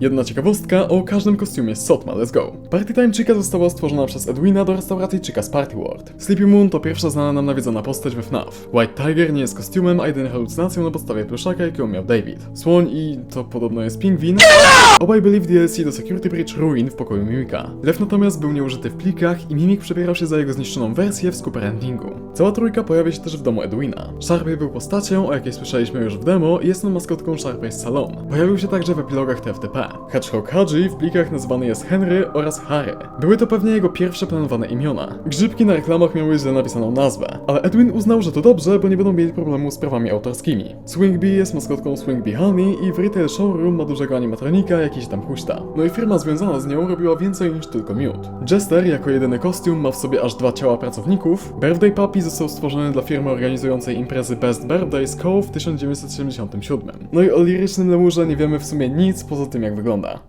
Jedna ciekawostka o każdym kostiumie z Sotma, let's go. Party Time Chica została stworzona przez Edwina do restauracji Chica's Party World. Sleepy Moon to pierwsza znana nam nawiedzona postać we FNAF. White Tiger nie jest kostiumem, a jedynie halucynacją na podstawie pluszaka, jakiego miał David. Słoń i to podobno jest pingwin. Obaj byli w DLC do Security Breach Ruin w pokoju Mimika. Lew natomiast był nieużyty w plikach i Mimik przebierał się za jego zniszczoną wersję w Super Endingu. Cała trójka pojawia się też w domu Edwina. Sharpay był postacią, o jakiej słyszeliśmy już w demo i jest on maskotką Sharpay's Salon. Pojawił się także w epilogach TFTP. Hedgehog Haji w plikach nazwany jest Henry oraz Harry. Były to pewnie jego pierwsze planowane imiona. Grzybki na reklamach miały źle napisaną nazwę, ale Edwin uznał, że to dobrze, bo nie będą mieli problemu z prawami autorskimi. Swingby jest maskotką Swingby Honey i w Retail Showroom ma dużego animatronika, jakiś tam huśta. No i firma związana z nią robiła więcej niż tylko miód. Jester jako jedyny kostium ma w sobie aż dwa ciała pracowników. Birthday Puppy został stworzony dla firmy organizującej imprezy Best Birthdays Co. w 1977. No i o lirycznym lemurze nie wiemy w sumie nic poza tym jak wygląda.